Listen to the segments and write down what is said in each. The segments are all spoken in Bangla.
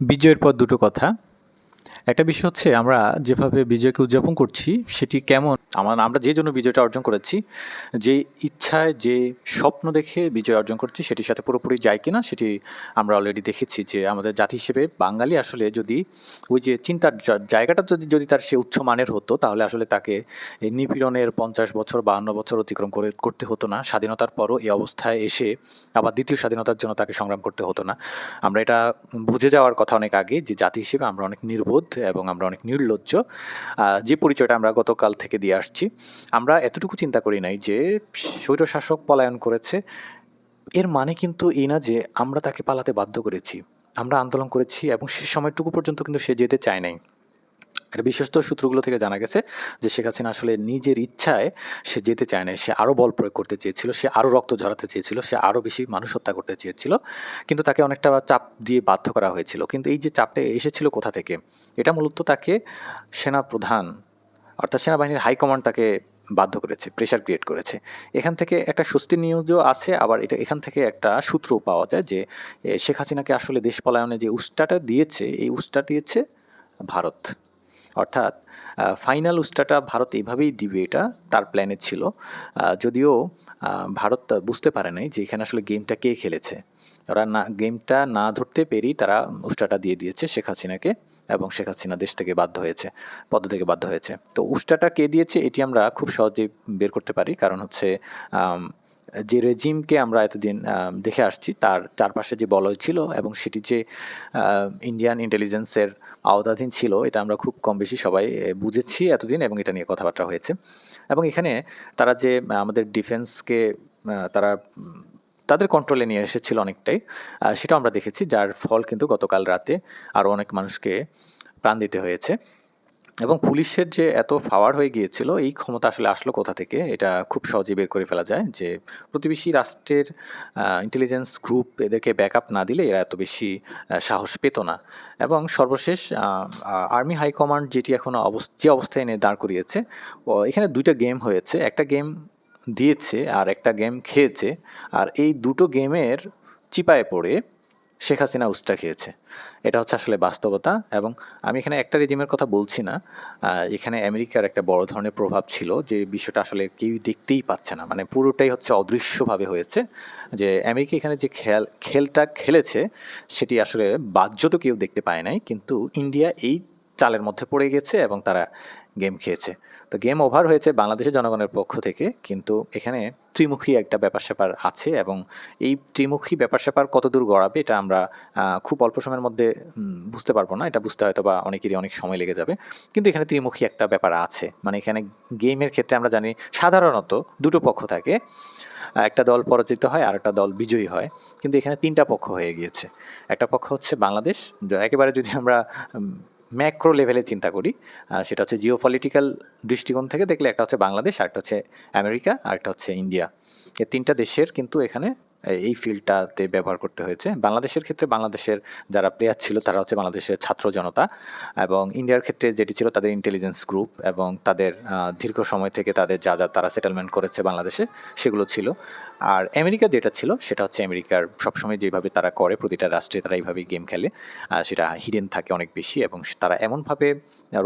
বিজয়ের পর দুটো কথা। একটা বিষয় হচ্ছে আমরা যেভাবে বিজয়কে উদযাপন করছি, সেটি কেমন? আমার, আমরা যে জন্য বিজয়টা অর্জন করেছি, যে ইচ্ছায়, যে স্বপ্ন দেখে বিজয় অর্জন করছি, সেটির সাথে পুরোপুরি যায় কিনা, সেটি আমরা অলরেডি দেখেছি যে আমাদের জাতি হিসেবে বাঙালি আসলে যদি ওই যে চিন্তার জায়গাটা যদি যদি তার সে উচ্চ মানের হতো, তাহলে আসলে তাকে এই নিপীড়নের পঞ্চাশ বছর, বাহান্ন বছর অতিক্রম করে, করতে হতো না। স্বাধীনতার পরও এই অবস্থায় এসে আবার দ্বিতীয় স্বাধীনতার জন্য তাকে সংগ্রাম করতে হতো না। আমরা এটা বুঝে যাওয়ার কথা অনেক আগে, যে জাতি হিসেবে আমরা অনেক নির্বোধ এবং আমরা অনেক নির্লজ্জ। যে পরিচয়টা আমরা গতকাল থেকে দিয়ে আসছি, আমরা এতটুকু চিন্তা করি নাই যে স্বৈরশাসক পলায়ন করেছে। এর মানে কিন্তু এই না যে আমরা তাকে পালাতে বাধ্য করেছি। আমরা আন্দোলন করেছি এবং সে সময়টুকু পর্যন্ত কিন্তু সে যেতে চায় নাই। এটা বিশ্বস্ত সূত্রগুলো থেকে জানা গেছে যে শেখ হাসিনা আসলে নিজের ইচ্ছায় সে যেতে চায় না সে আরও বল প্রয়োগ করতে চেয়েছিল, সে আরও রক্ত ঝরাতে চেয়েছিল, সে আরও বেশি মানুষ হত্যা করতে চেয়েছিল, কিন্তু তাকে অনেকটা চাপ দিয়ে বাধ্য করা হয়েছিল। কিন্তু এই যে চাপটা এসেছিল কোথা থেকে? এটা মূলত তাকে সেনা প্রধান অর্থাৎ সেনাবাহিনীর হাইকমান্ড তাকে বাধ্য করেছে প্রেশার ক্রিয়েট করেছে। এখান থেকে একটা স্বস্তির নিউজও আছে, আবার এটা এখান থেকে একটা সূত্র পাওয়া যায় যে শেখ হাসিনাকে আসলে দেশ পলায়নে যে উস্টাটা দিয়েছে, এই উস্টা দিয়েছে ভারত। অর্থাৎ ফাইনাল উস্টাটা ভারত এইভাবেই দিবে এটা তার প্ল্যানে ছিল। যদিও ভারত বুঝতে পারে নাই যে এখানে আসলে গেমটা কে খেলেছে। ওরা না গেমটা না ধরতে পেরেই তারা উস্টাটা দিয়ে দিয়েছে শেখ হাসিনাকে এবং শেখ হাসিনা দেশ থেকে বাধ্য হয়েছে, পদ থেকে বাধ্য হয়েছে। তো উস্টাটা কে দিয়েছে এটি আমরা খুব সহজেই বের করতে পারি। কারণ হচ্ছে যে রেজিমকে আমরা এতদিন দেখে আসছি, তার চারপাশে যে বলয় ছিল এবং সেটি যে ইন্ডিয়ান ইন্টেলিজেন্সের আওতাধীন ছিল, এটা আমরা খুব কম বেশি সবাই বুঝেছি এতদিন এবং এটা নিয়ে কথাবার্তা হয়েছে। এবং এখানে তারা যে আমাদের ডিফেন্সকে তারা তাদের কন্ট্রোলে নিয়ে এসেছিল অনেকটাই সেটা আমরা দেখেছি, যার ফল কিন্তু গতকাল রাতে আরও অনেক মানুষকে প্রাণ দিতে হয়েছে। এবং পুলিশের যে এত পাওয়ার হয়ে গিয়েছিল, এই ক্ষমতা আসলে আসলো কোথা থেকে? এটা খুব সহজে বের করে ফেলা যায় যে, প্রতিবেশী রাষ্ট্রের ইন্টেলিজেন্স গ্রুপ এদেরকে ব্যাকআপ না দিলে এরা এত বেশি সাহস পেত না। এবং সর্বশেষ আর্মি হাইকমান্ড যেটি এখন অবস- যে অবস্থায় এনে দাঁড় করিয়েছে এখানে দুইটা গেম হয়েছে। একটা গেম দিয়েছে আর একটা গেম খেয়েছে। আর এই দুটো গেমের চিপায় পড়ে শেখ হাসিনা উস্টা খেয়েছে। এটা হচ্ছে আসলে বাস্তবতা এবং আমি এখানে একটা রেজিমের কথা বলছি না। এখানে আমেরিকার একটা বড় ধরনের প্রভাব ছিল যে বিষয়টা আসলে কেউ দেখতেই পাচ্ছে না। মানে পুরোটাই হচ্ছে অদৃশ্যভাবে হয়েছে যে আমেরিকা এখানে যে খেল খেলটা খেলেছে সেটি আসলে বাহ্য তো কেউ দেখতে পায় নাই। কিন্তু ইন্ডিয়া এই চালের মধ্যে পড়ে গেছে এবং তারা গেম খেয়েছে। তো গেম ওভার হয়েছে বাংলাদেশের জনগণের পক্ষ থেকে, কিন্তু এখানে ত্রিমুখী একটা ব্যাপার স্যাপার আছে এবং এই ত্রিমুখী ব্যাপার স্যাপার কতদূর গড়াবে এটা আমরা খুব অল্প সময়ের মধ্যে বুঝতে পারব না। এটা বুঝতে হয়তো বা অনেকেরই অনেক সময় লেগে যাবে। কিন্তু এখানে ত্রিমুখী একটা ব্যাপার আছে। মানে এখানে গেমের ক্ষেত্রে আমরা জানি সাধারণত দুটো পক্ষ থাকে। একটা দল পরাজিত হয় আর একটা দল বিজয়ী হয়। কিন্তু এখানে তিনটা পক্ষ হয়ে গিয়েছে। একটা পক্ষ হচ্ছে বাংলাদেশ। একেবারে যদি আমরা ম্যাক্রো লেভেলে চিন্তা করি। সেটা হচ্ছে জিও পলিটিক্যাল দৃষ্টিকোণ থেকে দেখলে একটা হচ্ছে বাংলাদেশ, আরেকটা হচ্ছে আমেরিকা, আরেকটা হচ্ছে ইন্ডিয়া। এই তিনটা দেশের কিন্তু এখানে এই ফিল্ডটাতে ব্যবহার করতে হয়েছে। বাংলাদেশের ক্ষেত্রে বাংলাদেশের যারা প্লেয়ার ছিল, তারা হচ্ছে বাংলাদেশের ছাত্র জনতা এবং ইন্ডিয়ার ক্ষেত্রে যেটি ছিল তাদের ইন্টেলিজেন্স গ্রুপ এবং তাদের দীর্ঘ সময় থেকে তাদের যা যা তারা সেটেলমেন্ট করেছে বাংলাদেশে, সেগুলো ছিল। আর আমেরিকা যেটা ছিল, সেটা হচ্ছে আমেরিকার সবসময় যেভাবে তারা করে, প্রতিটা রাষ্ট্রে তারা এইভাবেই গেম খেলে। সেটা হিডেন থাকে অনেক বেশি এবং তারা এমনভাবে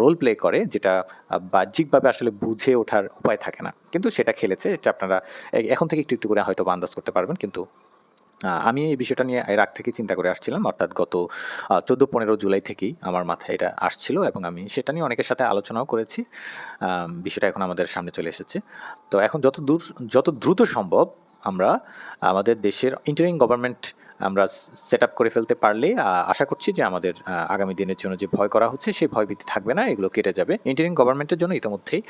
রোল প্লে করে যেটা বাহ্যিকভাবে আসলে বুঝে ওঠার উপায় থাকে না। কিন্তু সেটা খেলেছে, এটা আপনারা এখন থেকে একটু একটু করে হয়তো আন্দাজ করতে পারবেন। কিন্তু আমি এই বিষয়টা নিয়ে এর আগ থেকে চিন্তা করে আসছিলাম। অর্থাৎ গত চোদ্দ, পনেরো জুলাই থেকেই আমার মাথায় এটা আসছিল এবং আমি সেটা নিয়ে অনেকের সাথে আলোচনাও করেছি। বিষয়টা এখন আমাদের সামনে চলে এসেছে। তো এখন যত দূর, যত দ্রুত সম্ভব আমরা আমাদের দেশের ইন্টারিং গভর্নমেন্ট আমরা সেট আপ করে ফেলতে পারলে আশা করছি যে আমাদের আগামী দিনের জন্য যে ভয় করা হচ্ছে সেই ভয় ভীতি থাকবে না, এগুলো কেটে যাবে। ইন্টারিং গভর্নমেন্টের জন্য ইতিমধ্যেই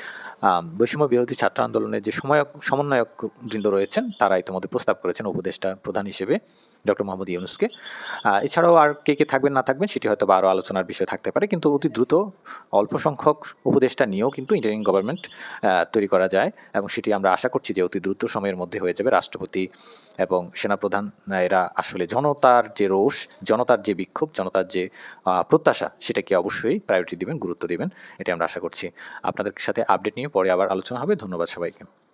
বৈষম্য বিরোধী ছাত্র আন্দোলনের যে সময়, সমন্বয়ক বৃন্দ রয়েছেন, তারা ইতিমধ্যে প্রস্তাব করেছেন উপদেষ্টা প্রধান হিসেবে, ডক্টর মোহাম্মদ ইউনুসকে। এছাড়াও আর কে কে থাকবেন, না থাকবেন, সেটি হয়তো আরও আলোচনার বিষয় থাকতে পারে, কিন্তু অতি দ্রুত অল্প সংখ্যক উপদেষ্টা নিয়েও কিন্তু ইন্টারিং গভর্নমেন্ট তৈরি করা যায়, এবং সেটি আমরা আশা করছি যে অতি দ্রুত সময়ের মধ্যে হয়ে যাবে। রাষ্ট্রপতি এবং সেনাপ্রধান, এরা আসলে জনতার যে রোষ, জনতার যে বিক্ষোভ, জনতার যে প্রত্যাশা, সেটাকে অবশ্যই প্রায়োরিটি দিবেন, গুরুত্ব দিবেন, এটা আমরা আশা করছি। আপনাদের সাথে আপডেট নিয়ে পরে আবার আলোচনা হবে। ধন্যবাদ সবাইকে।